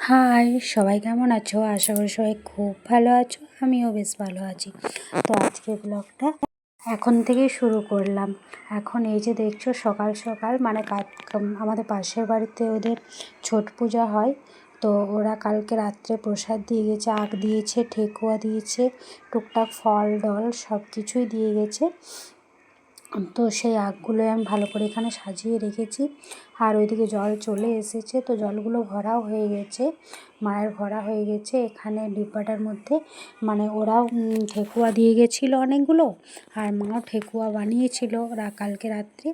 High, সবাই কেমন আছো? আশা করি সবাই খুব ভালো আছো, আমিও বেশ ভালো আছি। তো আজকে ব্লগটা এখন থেকেই শুরু করলাম। এখন এই যে দেখছ, সকাল সকাল মানে আমাদের পাশের বাড়িতে ওদের ছট পূজা হয়। তো ওরা কালকে রাত্রে প্রসাদ দিয়ে গেছে আগ দিয়েছে, ঠেকুয়া দিয়েছে, টুকটাক ফল, ডল সব কিছুই দিয়ে গেছে। তো সেই আগগুলো আমি ভালো করে এখানে সাজিয়ে রেখেছি। আর ওইদিকে জল চলে এসেছে, তো জলগুলো ভরাও হয়ে গেছে, মায়ের ভরা হয়ে গেছে। এখানে ডিব্বাটার মধ্যে মানে ওরাও ঠেকুয়া দিয়ে গেছিল অনেকগুলো, আর মাও ঠেকুয়া বানিয়েছিল কালকে রাত্রে।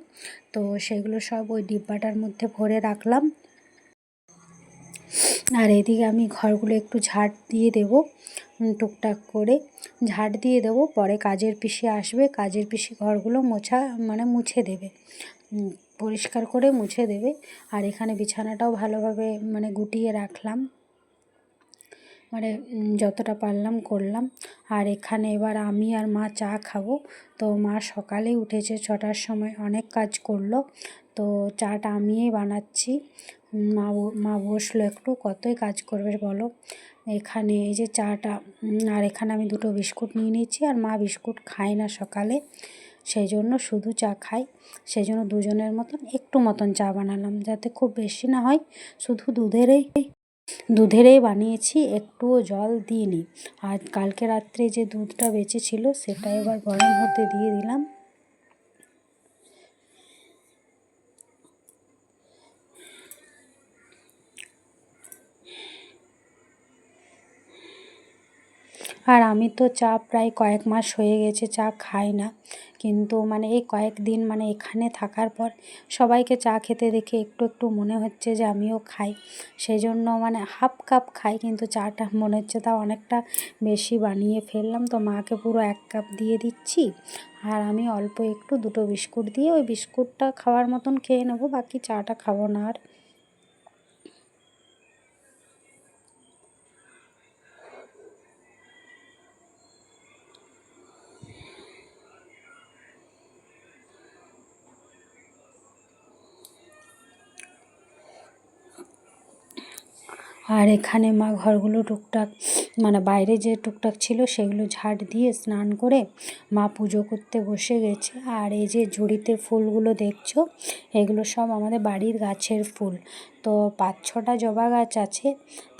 তো সেগুলো সব ওই ডিব্বাটার মধ্যে ভরে রাখলাম। আর এদিকে আমি ঘরগুলো একটু ঝাড় দিয়ে দেব। টুকটাক করে ঝাড় দিয়ে দেবো। পরে কাজের পিসি আসবে। কাজের পিসি ঘরগুলো মোছা মানে মুছে দেবে। পরিষ্কার করে মুছে দেবে। আর এখানে বিছানাটাও ভালোভাবে মানে গুটিয়ে রাখলাম। মানে যতটা পারলাম করলাম। আর এখানে এবার আমি আর মা চা খাব। তো মা সকালেই উঠেছে, ছটার সময় অনেক কাজ করল। তো চাটা আমিই বানাচ্ছি। মা মা বসল একটু, কতই কাজ করবে বলো? এখানে এই যে চাটা আর এখানে আমি দুটো বিস্কুট নিয়ে নিয়েছি আর মা বিস্কুট খায় না সকালে। সেই জন্য শুধু চা খাই। সেই জন্য দুজনের মতন একটু মতন চা বানালাম যাতে খুব বেশি না হয়। শুধু দুধেরই দুধেরই বানিয়েছি, একটুও জল দিইনি। আর কালকে রাত্রে যে দুধটা বেঁচেছিল সেটা এবার গরম হতে দিয়ে দিলাম। আর আমি তো চা প্রায় কয়েক মাস হয়ে গেছে, চা খাই না। কিন্তু মানে এই কয়েকদিন মানে এখানে থাকার পর সবাইকে চা খেতে দেখে একটু একটু মনে হচ্ছে যে আমিও খাই। সেই জন্য মানে হাফ কাপ খাই, কিন্তু চাটা মনে হচ্ছে তাও অনেকটা বেশি বানিয়ে ফেললাম। তো মাকে পুরো এক কাপ দিয়ে দিচ্ছি আর আমি অল্প একটু দুটো বিস্কুট দিয়ে ওই বিস্কুটটা খাওয়ার মতন খেয়ে নেব, বাকি চাটা খাব না আর। আর এখানে মা ঘরগুলো টুকটাক মানে বাইরে যে টুকটাক ছিল সেগুলো ঝাড় দিয়ে স্নান করে মা পুজো করতে বসে গেছে। আর এই যে ঝুড়িতে ফুলগুলো দেখছ, এগুলো সব আমাদের বাড়ির গাছের ফুল। তো পাঁচ ছটা জবা গাছ আছে,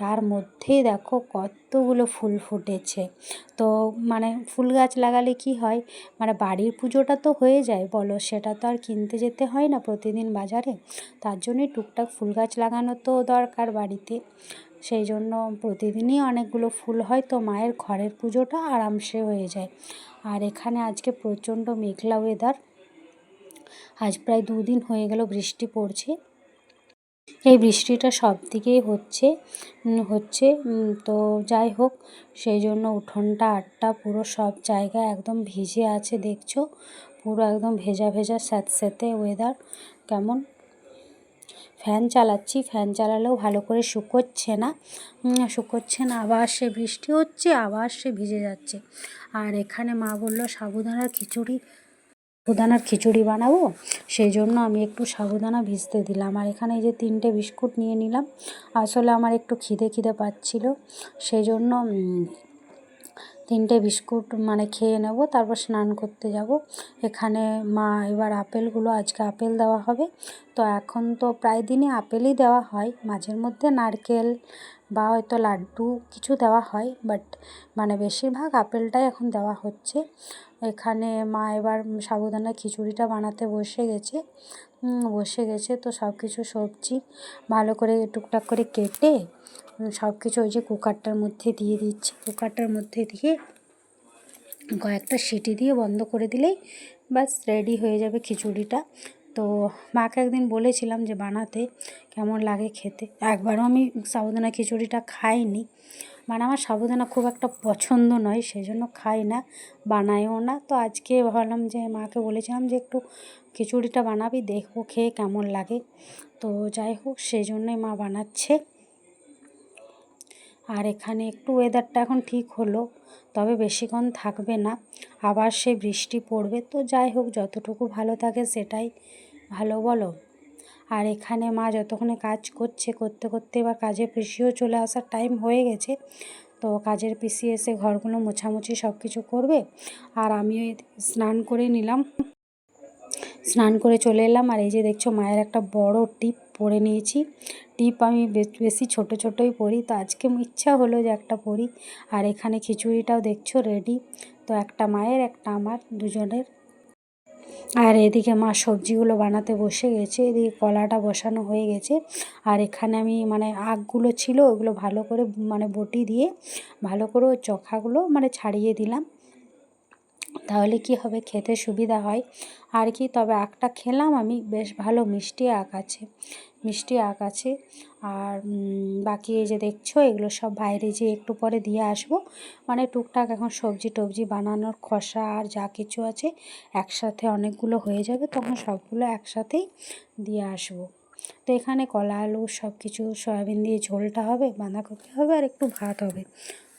তার মধ্যেই দেখো কতগুলো ফুল ফুটেছে। তো মানে ফুল গাছ লাগালে কি হয় মানে বাড়ির পুজোটা তো হয়ে যায় বলো, সেটা তো আর কিনতে যেতে হয় না প্রতিদিন বাজারে। তার জন্যই টুকটাক ফুল গাছ লাগানো তো দরকার বাড়িতে। সেই জন্য প্রতিদিনই অনেকগুলো ফুল হয় তো মায়ের ঘরের পুজোটা আরামসে হয়ে যায়। আর এখানে আজকে প্রচণ্ড মেঘলা ওয়েদার আজ প্রায় দুদিন হয়ে গেল বৃষ্টি পড়ছে। এই বৃষ্টিটা সব দিকেই হচ্ছে হচ্ছে তো যাই হোক, সেই জন্য উঠোনটা, আটটা পুরো সব জায়গায় একদম ভিজে আছে দেখছ। পুরো একদম ভেজা ভেজা স্যাঁতস্যাঁতে ওয়েদার কেমন? ফ্যান চালাচ্ছি, ফ্যান চালালেও ভালো করে শুকোচ্ছে না। শুকোচ্ছে না, আবার সে বৃষ্টি হচ্ছে, আবার সে ভিজে যাচ্ছে। আর এখানে মা বলল, সাবুদানার খিচুড়ি সাবুদানার খিচুড়ি বানাবো? সেই জন্য আমি একটু সাবুদানা ভিজতে দিলাম। আর এখানে এই যে তিনটে বিস্কুট নিয়ে নিলাম, আসলে আমার একটু খিদে খিদে পাচ্ছিলো। সেই জন্য তিনটে বিস্কুট মানে খেয়ে নেব, তারপর স্নান করতে যাব। এখানে মা, এবার আপেলগুলো, আজকে আপেল দেওয়া হবে। তো এখন তো প্রায় দিনই আপেলই দেওয়া হয়। মাঝের মধ্যে নারকেল বা হয়তো লাড্ডু কিছু দেওয়া হয় বাট মানে বেশিরভাগ আপেলটাই এখন দেওয়া হচ্ছে। এখানে মা এবার সাবুদানা খিচুড়িটা বানাতে বসে গেছে। বসে গেছে তো সব কিছু সবজি ভালো করে টুকটাক করে কেটে সব কিছু ওই যে কুকারটার মধ্যে দিয়ে দিচ্ছি। কুকারটার মধ্যে দিয়ে কয়েকটা সিটি দিয়ে বন্ধ করে দিলেই ব্যাস রেডি হয়ে যাবে খিচুড়িটা। তো মাকে একদিন বলেছিলাম যে, বানাতে, কেমন লাগে খেতে? একবারও আমি সাবুদানা খিচুড়িটা খাইনি। মানে আমার সাবুদানা খুব একটা পছন্দ নয় সেই জন্য খাই না, বানাইও না। তো আজকে ভাবলাম যে, মাকে বলেছিলাম যে, একটু খিচুড়িটা বানাবি, দেখব খেয়ে কেমন লাগে। তো যাই হোক সেই জন্যই মা বানাচ্ছে। আর এখানে একটু ওয়েদারটা এখন ঠিক হলো, তবে বেশিক্ষণ থাকবে না। আবার সে বৃষ্টি পড়বে, তো যাই হোক, যতটুকু ভালো থাকে সেটাই ভালো বলো। আর এখানে মা যতক্ষণে কাজ করছে, করতে করতে এবার কাজের পিসিও চলে আসার টাইম হয়ে গেছে, তো কাজের পিসি এসে ঘরগুলো মোছামুছি সব কিছু করবে, আর আমিও স্নান করে নিলাম। স্নান করে চলে এলাম, আর এই যে দেখছ মায়ের একটা বড় টিপ পরে নিয়েছি। টিপ আমি বেশি ছোট ছোটই পরি। তো আজকে ইচ্ছা হলো যে একটা পরি। আর এখানে খিচুড়িটাও দেখছ রেডি তো একটা মায়ের, একটা আমার, দুজনের। আর এদিকে মা সবজিগুলো বানাতে বসে গেছে। এদিকে কলাটা বসানো হয়ে গেছে। আর এখানে আমি মানে আগগুলো ছিল, ওগুলো ভালো করে মানে বটি দিয়ে ভালো করে চখাগুলো মানে ছাড়িয়ে দিলাম। তাহলে কি হবে? খেতে সুবিধা হয়? আর কি? তবে আখটা খেলাম আমি, বেশ ভালো মিষ্টি আখ আছে, মিষ্টি আখ আছে। আর বাকি এই যে দেখছ, এগুলো সব বাইরে যেয়ে একটু পরে দিয়ে আসব। মানে টুকটাক এখন সবজি টবজি বানানোর খসা আর যা কিছু আছে একসাথে অনেকগুলো হয়ে যাবে, তখন সবগুলো একসাথেই দিয়ে আসব। তো এখানে কলা, আলু সব কিছু সয়াবিন দিয়ে ঝোলটা হবে, বাঁধাকপি হবে আর একটু ভাত হবে।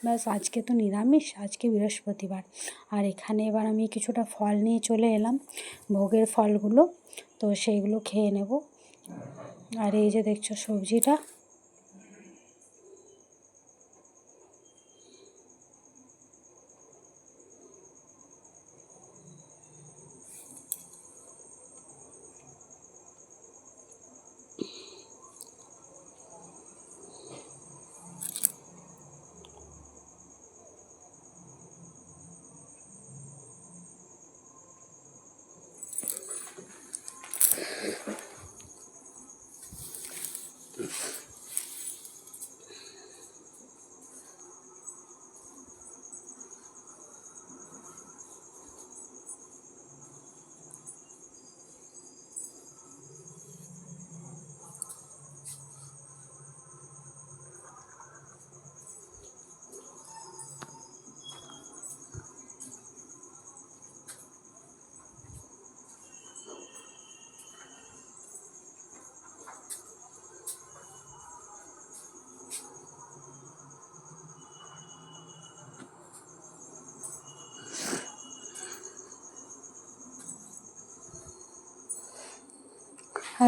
ব্যাস, আজকে তো নিরামিষ, আজকে বৃহস্পতিবার। আর এখানে এবার আমি কিছুটা ফল নিয়ে চলে এলাম, ভোগের ফলগুলো। তো সেইগুলো খেয়ে নেব। আর এই যে দেখছ সবজিটা।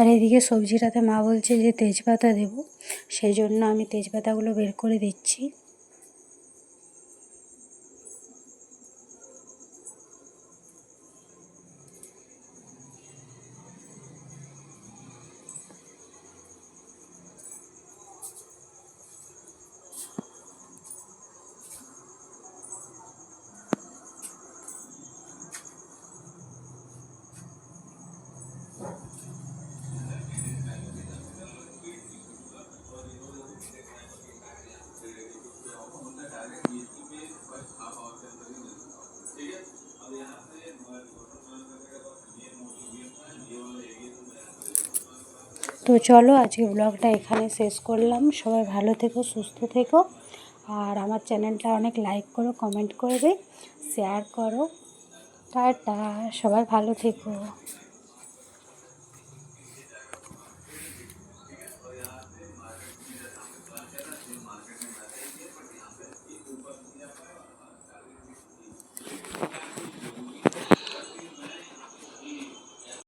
আর এদিকে সবজিটাতে মা বলছে যে তেজপাতা দেব, সেই জন্য আমি তেজপাতাগুলো বের করে দিচ্ছি। তো চলো আজকে ব্লগটা এখানে শেষ করলাম। সবাই ভালো থেকো, সুস্থ থেকো। আর আমার চ্যানেলটা অনেক লাইক করো কমেন্ট করবে শেয়ার করো। টাটা, সবাই ভালো থেকো।